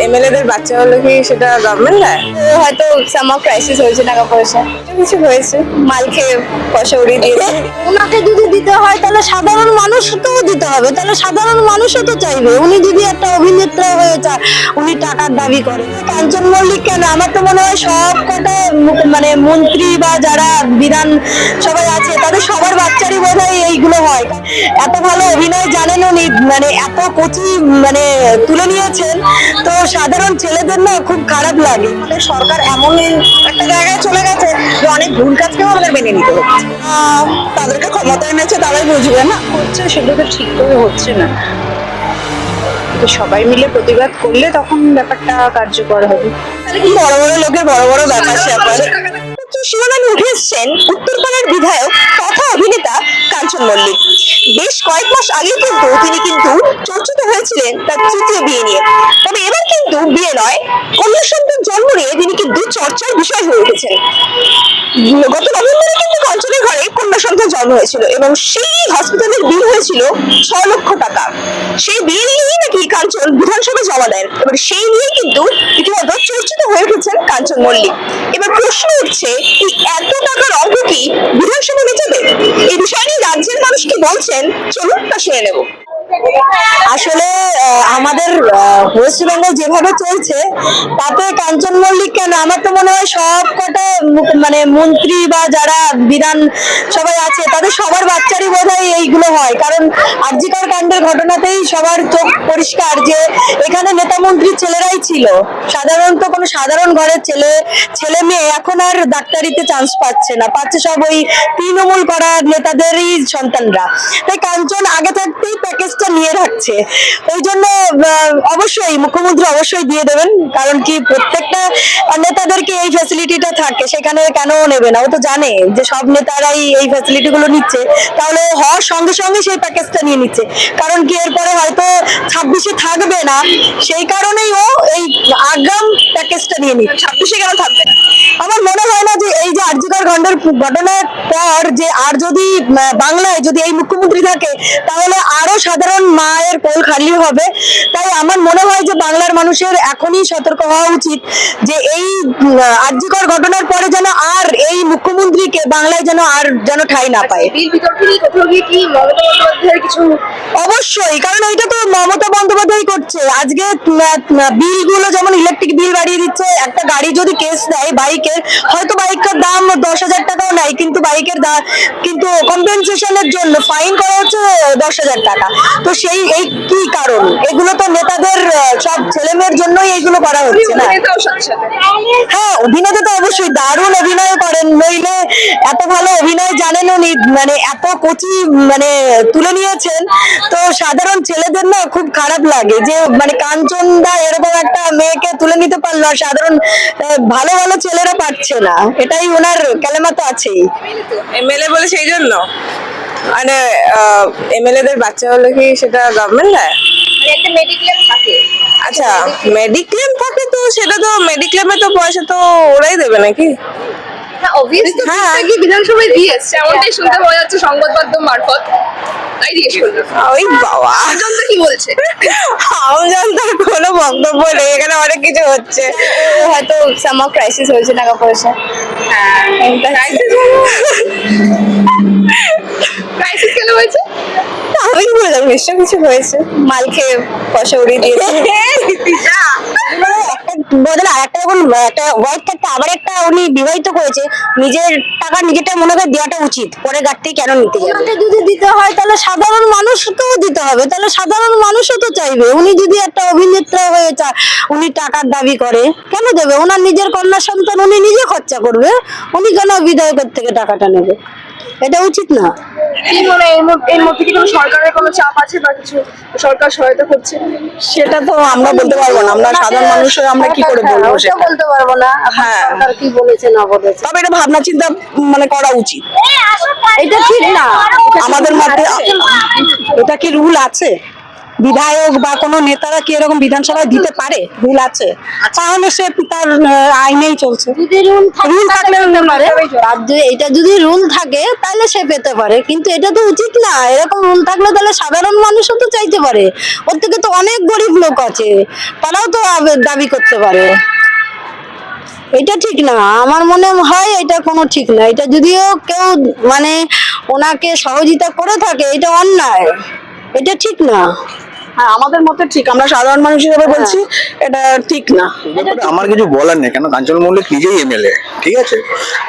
এমএলএদের বাচ্চা হলে কি সেটা গভর্নমেন্ট দেয় হয়তো সামার ক্রাইসিস হয়েছে টাকা পয়সা। কিছু হয়েছে। মাল খেয়ে পয়সা উড়িয়ে দিয়েছে। ওনাকে যদি দিতে হয় তাহলে সাধারণ মানুষকেও দিতে হবে। তাহলে সাধারণ মানুষও তো চাইবে। উনি যদি একটা অভিনেত্রা হয়ে যায় উনি টাকার দাবি করে। কাঞ্চন মল্লিক কেন? আমার তো মনে হয় সব কটা মু- মানে মন্ত্রী বা যারা বিধান সবাই আছে, তাদের সবার বাচ্চারই বোধ হয় এইগুলো হয়। এত ভালো অভিনয় জানেন উনি মানে এত কচি মানে তুলে নিয়েছেন, তো সাধারণ ছেলেদের না খুব খারাপ লাগে। মানে সরকার এমন একটা জায়গায় চলে গেছে যে অনেক ভুল কাজকেও আমাদের মেনে নিতে হচ্ছে তাদেরকে ক্ষমতা এনেছে তারাই বুঝবে না। হচ্ছে তো ঠিক করে হচ্ছে না। তো সবাই মিলে প্রতিবাদ করলে তখন ব্যাপারটা কার্যকর হবে। বড় বড় লোকের বড় বড় ব্যাপার, স্যাপার। শিরোনামে উঠে এসছেন উত্তরপাড়ার বিধায়ক তথা অভিনেতা কাঞ্চন মল্লিক। বেশ কয়েক মাস আগে কিন্তু তিনি কিন্তু চর্চিত হয়েছিলেন তার তৃতীয় বিয়ে নিয়ে। তবে এবার কিন্তু বিয়ে নয়, কন্যা সন্তান জন্ম নিয়ে তিনি কিন্তু চর্চার বিষয় হয়ে উঠেছেন। গত নভেম্বরে কিন্তু ঘরে কন্যা সন্তান জন্ম হয়েছিল এবং সেই হসপিটালের বিল হয়েছিল ছ লক্ষ টাকা। সেই বিল নিয়েই নাকি কাঞ্চন বিধানসভা জমা দেন। এবার সেই নিয়ে কিন্তু রীতিমতো চর্চিত হয়ে উঠেছেন কাঞ্চন মল্লিক। এবার প্রশ্ন উঠছে, এই এত টাকার অঙ্ক কি বিধানসভা মেটাবে? এই বিষয় নিয়ে রাজ্যের মানুষকে বলছেন? চলুন তা শুনে নেব। আসলে আমাদের ওয়েস্ট বেঙ্গল যেভাবে চলছে, তাতে কাঞ্চন মল্লিক কেন? আমার তো মনে হয় সব কটা মানে মন্ত্রী বা যারা বিধান সবাই আছে, তাদের সবার বাচ্চারই বোধ হয় এইগুলো হয়। কারণ আর্জিকর কাণ্ডের ঘটনাতেই সবার চোখ পরিষ্কার যে এখানে নেতা মন্ত্রী ছেলেরাই ছিল। সাধারণত কোনো সাধারণ ঘরের ছেলে ছেলে মেয়ে এখন আর ডাক্তারিতে চান্স পাচ্ছে না। পাচ্ছে সব ওই তৃণমূল করা নেতাদেরই সন্তানরা। তাই কাঞ্চন আগে থাকতেই প্যাকেজটা নিয়ে রাখছে ওই জন্য অবশ্যই মুখ্যমন্ত্রী অবশ্যই দিয়ে দেবেন, কারণ কি প্রত্যেকটা নেতাদেরকে এই ফ্যাসিলিটিটা থাকে, সেখানে কেন নেবে না? ও তো জানে যে সব নেতারাই এই ফ্যাসিলিটি গুলো নিচ্ছে। তাহলে হওয়ার সঙ্গে সঙ্গে সেই প্যাকেজটা নিয়ে নিচ্ছে। কারণ কি এরপরে হয়তো ছাব্বিশে থাকবে না সেই কারণেই ও এই আগাম প্যাকেজটা নিয়ে নিচ্ছে। ছাব্বিশে কেন থাকবে না? আমার মনে হয় না যে এই যে আর্যিকর খণ্ডের ঘটনার পর যে আর যদি বাংলায় যদি এই মুখ্যমন্ত্রী থাকে তাহলে আরও সাধারণ মায়ের কোল খালি হবে। তাই আমার মনে হয় যে বাংলার মানুষের এখনই সতর্ক হওয়া উচিত যে এই আর্যিকর ঘটনার পরে যেন আর এই মুখ্যমন্ত্রীকে বাংলায় যেন আর যেন ঠাই না পায়। কিছু অবশ্যই কারণ এটা তো মমতা বন্দ্যোপাধ্যায় করছে। আজকে বিলগুলো যেমন ইলেকট্রিক বিল বাড়িয়ে দিচ্ছে, একটা গাড়ি যদি কেস দেয় বাইকের হয়তো বাইকের দাম দশ হাজার নাই কিন্তু বাইকের কিন্তু কম্পেনসেশনের জন্য ফাইন করা হচ্ছে দশ হাজার টাকা। তো সেই এই কি কারণ? এগুলো তো নেতাদের সব ছেলে মেয়ের জন্যই এইগুলো করা হচ্ছে না। হ্যাঁ অভিনেতা তো অবশ্যই দারুণ অভিনয় করেন। নইলে এত ভালো অভিনয় জানেন উনি মানে এত কচি মানে তুলে নিয়েছেন। তো সাধারণ ছেলেদের না খুব খারাপ লাগে যে মানে কাঞ্চন দা এরকম একটা মেয়েকে তুলে নিতে পারল আর সাধারণ ভালো ভালো ছেলেরা পাচ্ছে না। এটাই ওনার ক্যালেমা তো আছেই এমএলএ বলে সেই জন্য? মানে এমএলএ দের বাচ্চা হলে কি সেটা গভর্নমেন্ট দেয় মানে একটা মেডিক্লেম থাকে। আচ্ছা মেডিক্লেম থাকে তো সেটা তো মেডিক্লেমে তো পয়সা তো ওরাই দেবে নাকি? হ্যাঁ অবভিয়াসলি হ্যাঁ। কি বিধানসভায় দিয়ে এসছে। এমনটাই শুনতে পাওয়া যাচ্ছে সংবাদ মাধ্যম মারফত। তাই জিজ্ঞেস করলাম ওই বাবা। জনতা কি বলছে? আমজনতার কোনো বক্তব্য নেই এখানে অনেক কিছু হচ্ছে। হয়তো সামার ক্রাইসিস হয়েছে টাকা পয়সা ক্রাইসিস কেন হয়েছে? আমি বললাম নিশ্চয় কিছু হয়েছে। মাল খেয়ে পয়সা উড়িয়ে দিয়েছে। বদলে আর একটা যখন, একটা ওয়াইফ থাকতে আবার একটা উনি বিবাহিত করেছে, নিজের টাকা নিজেরটা মনে করে দেওয়াটা উচিত, পরে গাড়তে কেন নিতে যাবে? যদি দিতে হয়, তাহলে সাধারণ মানুষকেও দিতে হবে, তাহলে সাধারণ মানুষও তো চাইবে। উনি যদি একটা অভিনেত্রা হয়ে চা- উনি টাকার দাবি করে, কেন দেবে? ওনার নিজের কন্যা সন্তান উনি নিজে খরচা করবে, উনি কেন বিধায়কের থেকে টাকাটা নেবে? এটা উচিত না। কি মনে হয় এর মধ্যে- কি কোনো সরকারের কোনো চাপ আছে বা কিছু সরকার সহায়তা করছে? সেটা তো আমরা বলতে পারব না। আমরা সাধারণ মানুষ হয়ে আমরা কি করে বলব সেটা? বলতে পারব না। হ্যাঁ। সরকার কি বলেছে না বলেছে তবে এটা ভাবনা চিন্তা মানে করা উচিত। এটা ঠিক না। আমাদের মধ্যে এটা কি রুল আছে? বিধায়ক বা কোনো নেতারা কি এরকম বিধানসভায় দিতে পারে? বিল আছে। তাহলে সে তার আইনেই চলছে। রুল রুল থাকলে আর যদি এটা যদি রুল থাকে তাহলে সে পেতে পারে। কিন্তু এটা তো উচিত না। এরকম রুল থাকলে তাহলে সাধারণ মানুষও তো চাইতে পারে। ওর থেকে তো অনেক গরিব লোক আছে। তারাও তো দাবি করতে পারে। এটা ঠিক না। আমার মনে হয় এটা কোনো ঠিক না। এটা যদিও কেউ মানে ওনাকে সহযোগিতা করে থাকে এটা অন্যায়। এটা ঠিক না। হ্যাঁ আমাদের মতে ঠিক আমরা সাধারণ মানুষ হিসেবে বলছি এটা ঠিক না। আমার কিছু বলার নেই কেন? কাঞ্চন মল্লিক নিজেই এমএলএ ঠিক আছে?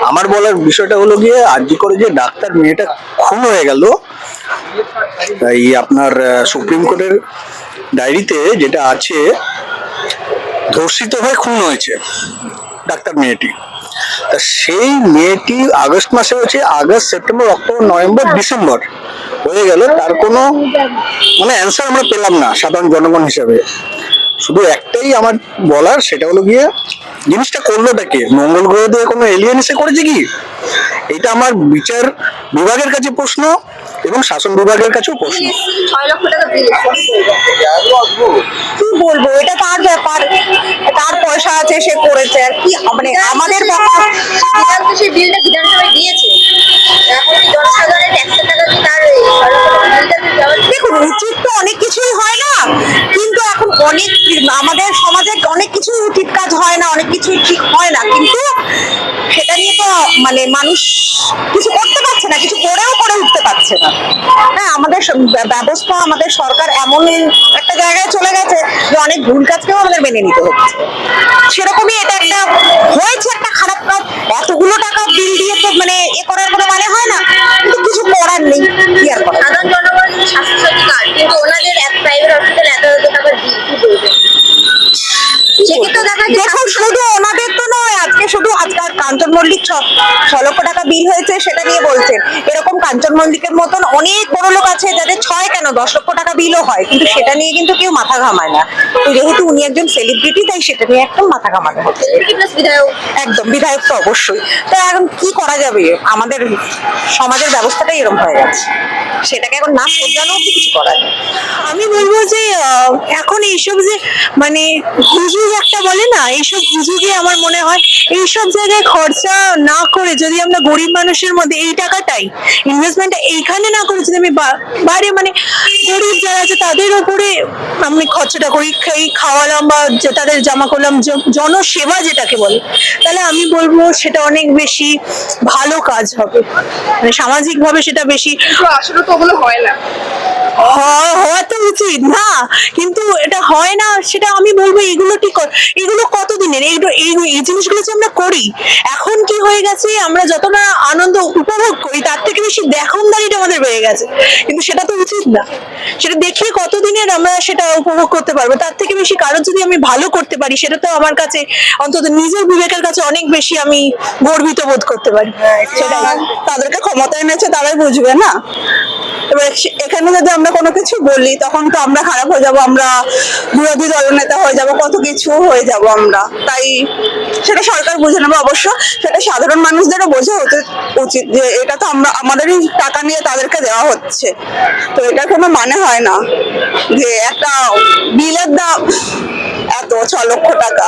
আমার বলার বিষয়টা হলো গিয়ে আজকে করে যে ডাক্তার মেয়েটা খুন হয়ে গেল এই আপনার সুপ্রিম কোর্টের ডায়েরিতে যেটা আছে ধর্ষিত হয়ে খুন হয়েছে ডাক্তার মেয়েটি। তা সেই মেয়েটি আগস্ট মাসে হচ্ছে August September October November December হয়ে গেল। তার কোনো মানে অ্যান্সার আমরা পেলাম না সাধারণ জনগণ হিসেবে। শুধু একটাই আমার বলার সেটা হলো গিয়ে জিনিসটা করলোটা কে? মঙ্গল গ্রহ দিয়ে কোনো এলিয়েন এসে করেছে কি? এটা আমার বিচার বিভাগের কাছে প্রশ্ন এবং শাসন বিভাগের কাছেও প্রশ্ন। ছয় লক্ষ টাকা বিল কি বলব? এটা তার ব্যাপার। তার পয়সা আছে সে করেছে। আর কি মানে আমাদের মানে মানুষ কিছু করতে পারছে না, কিছু করেও করে উঠতে পারছে না। হ্যাঁ আমাদের ব্যবস্থা আমাদের সরকার এমন একটা জায়গায় চলে গেছে যে অনেক ভুল কাজকেও আমাদের মেনে নিতে হচ্ছে। সেরকমই এটা একটা, হয়েছে একটা খারাপ কাজ, এতগুলো টাকা বিল দিয়ে তো মানে এ করার কোনো মানে হয় না। মল্লিক ছ লক্ষ টাকা বিল হয়েছে সেটা নিয়ে বলছেন। এরকম কাঞ্চন মল্লিকের মতন অনেক বড় লোক আছে যাদের ছয় কেন? দশ লক্ষ টাকা বিলও হয়, কিন্তু সেটা নিয়ে কিন্তু কেউ মাথা ঘামায় না। তো যেহেতু উনি একজন সেলিব্রিটি তাই সেটা নিয়ে একদম মাথা ঘামানো হচ্ছে। একদম, বিধায়ক তো অবশ্যই। তো এখন কি করা যাবে? আমাদের সমাজের ব্যবস্থাটাই এরকম হয়ে গেছে। সেটাকে এখন না শোধরানো অব্দি কিছু করার নেই। আমি বলব যে এখন এইসব যে মানে হুজুগ একটা বলে না, এইসব হুজুগে আমার মনে হয়, এইসব জায়গায় খরচা না করে যদি আমরা গরিব মানুষের মধ্যে এই টাকাটাই ইনভেস্টমেন্টটা এইখানে না করে যদি আমি বাইরে মানে গরিব যারা আছে তাদের উপরে আমি খরচাটা করি এই খাওয়ালাম বা তাদের জামা করলাম জনসেবা যেটাকে বলে তাহলে আমি বলব সেটা অনেক বেশি ভালো কাজ হবে। মানে সামাজিকভাবে সেটা বেশি আসলে তো ওগুলো হয় না। হয়- হওয়া তো উচিত না। কিন্তু এটা হয় না সেটা আমি বলব এগুলো ঠিক এগুলো কতদিনের? এই এই জিনিসগুলো যে আমরা করি এখন কি হয়ে গেছে? আমরা যত না আনন্দ উপভোগ করি তার থেকে বেশি দেখনদারিটা আমাদের বেড়ে গেছে। কিন্তু সেটা তো উচিত না। সেটা দেখিয়ে কতদিনের আমরা সেটা উপভোগ করতে পারব? তার থেকে বেশি কারোর যদি আমি ভালো করতে পারি সেটা তো আমার কাছে অন্তত নিজের বিবেকের কাছে অনেক বেশি আমি গর্বিত বোধ করতে পারি। সেটাই তাদেরকে ক্ষমতা এনেছে তারাই বুঝবে না? এবার এখানে যদি আমরা কোনো কিছু বলি, তখন তো আমরা খারাপ হয়ে যাব, আমরা বিরোধী দলনেতা হয়ে যাব, কত কিছু হয়ে যাব আমরা। তাই সেটা সরকার বুঝে নেবে অবশ্য, সেটা সাধারণ মানুষদেরও বোঝা হতে উচিত যে এটা তো আমরা, আমাদেরই টাকা নিয়ে তাদেরকে দেওয়া হচ্ছে। তো এটার কোনো মানে হয় না যে একটা বিলের দাম এত ছ লক্ষ টাকা।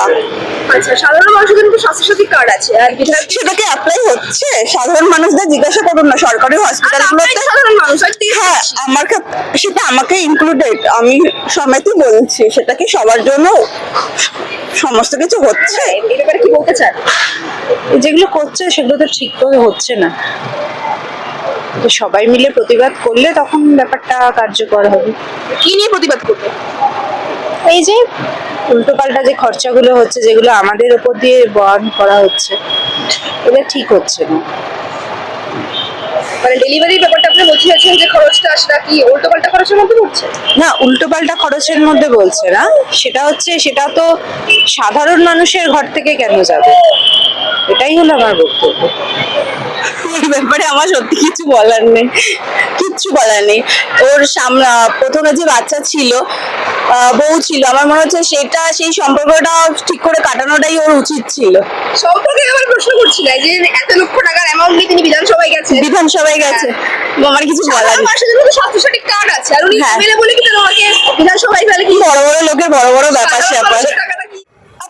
আচ্ছা সাধারণ মানুষের কিন্তু স্বাস্থ্যসাথী কার্ড আছে আর বিধায়ক সেটা কি অ্যাপ্লাই হচ্ছে? সাধারণ মানুষদের জিজ্ঞাসা করুন না সরকারি হসপিটালগুলোতে সাধারণ মানুষ হ্যাঁ আমার সেটা আমাকে ইনক্লুডেড আমি সমেতই বলছি সেটা কি সবার জন্য সমস্ত কিছু হচ্ছে? এই কি বলতে চান? যেগুলো করছে সেগুলো তো ঠিক করে হচ্ছে না। সবাই মিলে প্রতিবাদ করলে তখন ব্যাপারটা কার্যকর হবে। কি নিয়ে প্রতিবাদ করবে? এই যে উল্টোপাল্টা যে খরচাগুলো হচ্ছে, যেগুলো আমাদের উপর দিয়ে বহন করা হচ্ছে এটা ঠিক হচ্ছে না। মানে ডেলিভারির ব্যাপারটা আপনি বলতে চাচ্ছেন যে খরচটা সেটা কি উল্টো পাল্টা খরচের মধ্যে পড়ছে? না, উল্টোপাল্টা খরচের মধ্যে বলছে না। সেটা হচ্ছে, সেটা তো সাধারণ মানুষের ঘর থেকে কেন যাবে? এটাই হলো আমার বক্তব্য। এই ব্যাপারে আমার সত্যি কিছু বলার নেই। কিচ্ছু বলার নেই। ওর সামনে প্রথমে যে বাচ্চা ছিল বউ ছিল আমার মনে হচ্ছে সেটা সেই সম্পর্কটা ঠিক করে কাটানোটাই ওর উচিত ছিল। সম্পর্কে আমার প্রশ্ন করছি না যে এত লক্ষ টাকার অ্যামাউন্ট নিয়ে তিনি বিধানসভায় গেছেন। বিধানসভায় গেছে। আমার কিছু বলার নেই। মানুষের জন্য তো স্বাস্থ্যসাথী কার্ড আছে আর উনি হ্যাঁ। বলে কি তাহলে ওনাকে বিধানসভায় ফেলে কি বড় বড় লোকের বড় বড় ব্যাপার স্যাপার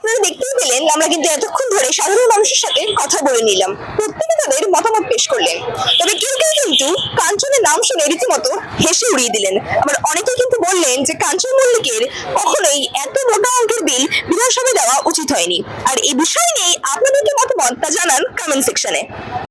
আপনারা দেখতেই পেলেন আমরা কিন্তু এতক্ষণ ধরে সাধারণ মানুষের সাথে কথা বলে নিলাম। প্রত্যেকে তাদের মতামত পেশ করলেন। তবে কেউ কেউ কিন্তু কাঞ্চনের নাম শুনে রীতিমতো হেসে উড়িয়ে দিলেন। আবার অনেকে কিন্তু বললেন যে কাঞ্চন মল্লিকের কখনোই এত মোটা অঙ্কের বিল বিধানসভায় দেওয়া উচিত হয়নি। আর এই বিষয় নিয়ে আপনাদের মতামত তা জানান কমেন্ট সেকশনে